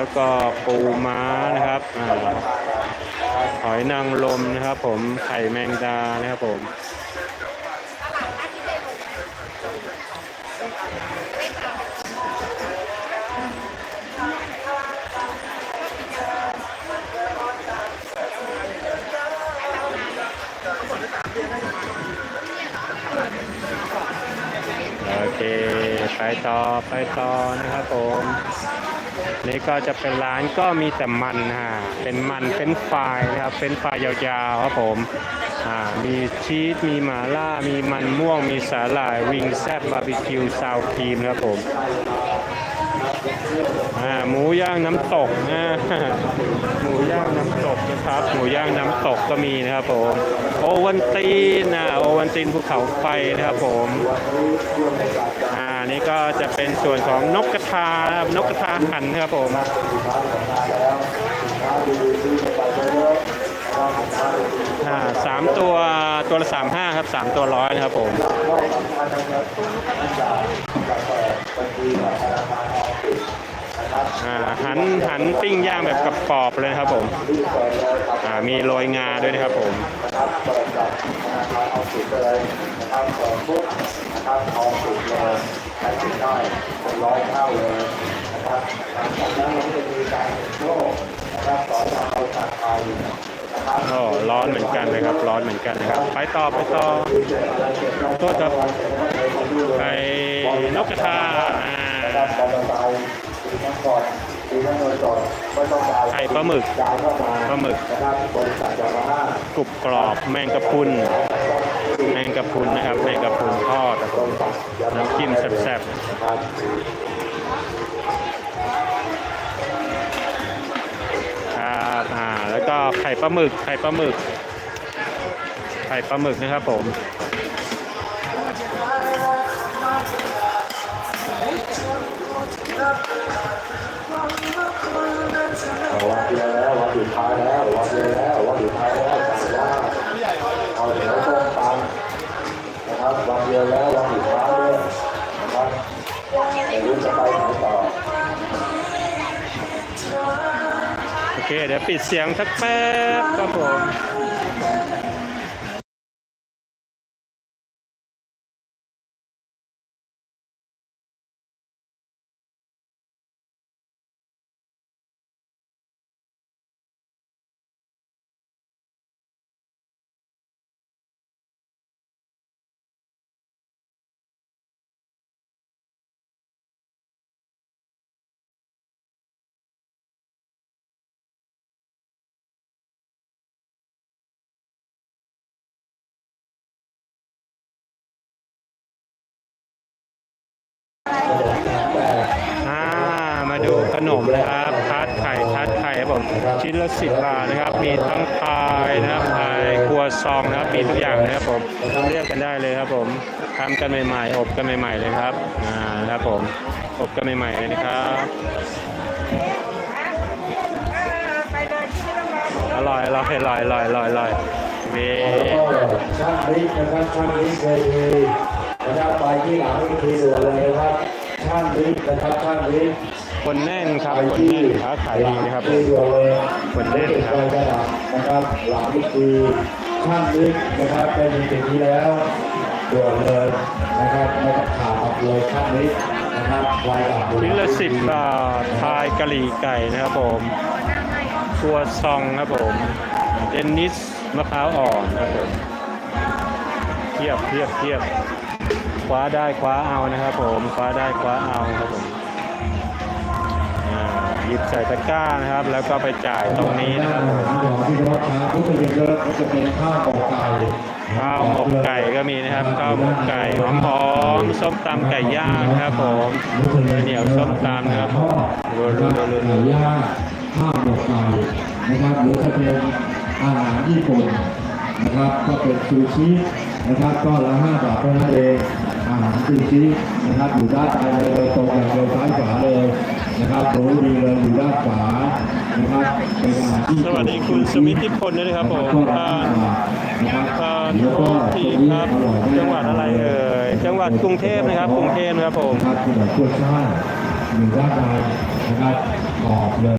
แล้วก็ปูม้านะครับอหอยนางรมนะครับ ผมไข่แมงดานะครับผมโอเค ไปต่อ ไปต่อนะครับผม นี่ก็จะเป็นร้านก็มีแต่มันฮะเป็นมันเป็นไฟรายนะครับ เป็นไฟรายยาวๆครับผมอ่ามีชีสมีหมาล่า มีมันม่วง มีสาหร่ายวิงแซบบาร์บีคิวซาวครีมนะครับผมอ่าหมูย่างน้ำตกอ่าหมูย่างน้ำตกนะครับ หมูย่างน้ำตกก็มีนะครับผมโอวันตีนนะโอวันตีนภูเขาไฟนะครับผมอ่า นี่ก็จะเป็นส่วนของนกกระทานกกระทาหันนะครับผมสามตัวตัวละสามห้าครับสามตัวร้อยนะครับผมหันหันปิ้งย่างแบบกรอบๆเลยครับผมมีโรยงาด้วยนะครับผม ไปถึงได้เป็นร้อยเท่าเลยนะครับหลังจากนั้นเราจะมีการโลกนะครับต่อจานเราตัดไปนะครับโอ้ร้อนเหมือนกันนะครับ ร้อนเหมือนกันนะครับ ไปต่อไปต่อโทษครับไปนกกระทาไข่ปลาหมึกปลาหมึกกรุบกรอบแมงกะพุน กะพุนนะครับแมงกะพุนทอดน้ำจิ้มแซ่บๆครับอ่าแล้วก็ไข่ปลาหมึกไข่ปลาหมึก ไข่ปลาหมึกนะครับผมวันเดียวแล้ววันสุดท้ายแล้ว โอเค เดี๋ยวปิดเสียงสักแป๊บครับผม อ่ามาดูขนมนะครับทัดไข่ทัดไข่ครับผมชิ้นละสิบบาทนะครับ มีทั้งพายนะครับพายครัวซองนะครับมีทุกอย่างนะครับผมเรียกกันได้เลยครับผมทำกันใหม่ๆ อบกันใหม่ๆเลยครับอ่าครับผมอบกันใหม่ๆเลยนะครับอร่อยอร่อยอร่อยอร่อยอร่อยอร่อยเว้ช่างริกนะครับช่างริกเคยมีนะครับไปที่หลังอีกทีด่วนเลยนะครับ ช่างพริกนะครับช่างพริกคนแน่นครับไปคนที่แน่นค้าขายดีนะครับที่ด่วนเลยคนแน่นครับไปกระดับนะครับหลังอีกทีช่างพริกนะครับเป็นสิ่งที่แล้วด่วนเลยนะครับไม่ต้องขาดเลยช่างพริกนะครับไวกว่าชิ้นละสิบบาทพายกะหรี่ไก่นะครับผมครัวซองครับผมเดนนิสมะพร้าวอ่อนครับผมเทียบเทียบเทียบ คว้าได้คว้าเอานะครับผมคว้าได้คว้าเอาครับผมหยิบใส่ตะกร้านะครับ แล้วก็ไปจ่ายตรงนี้นะครับผมข้าวหมกไก่ข้าวหมกไก่ก็มีนะครับข้าวหมกไก่หอมหอมๆส้มตำไก่ย่างนะครับผมเหนียวส้มตำนะครับผมรวไก่ๆๆๆย่างข้าวหมกไก่นะครับหรือจะเป็นอาหารญี่ปุ่นนะครับ ก็เป็นซูชินะครับก็ละห้าบาทเท่านั้นเอง อาหารซูชินะครับอยู่ด้านซ้ายเลยตรงอย่างเดียวซ้ายขวาเลยนะครับรู้ดีเลยอยู่ด้านขวานะครับเป็นอาหารญี่สวัสดีคุณสมิทธิพลด้วยนะครับผมท่าห้านบาทนะครับท่านแล้วโทก็ทีครับจังหวัดอะไรเอ่ยจังหวัดกรุงเทพนะครับกรุงเทพนะครับผมครับถนนกล้วยช่ายอยู่ด้านในนะครับกรอบเลย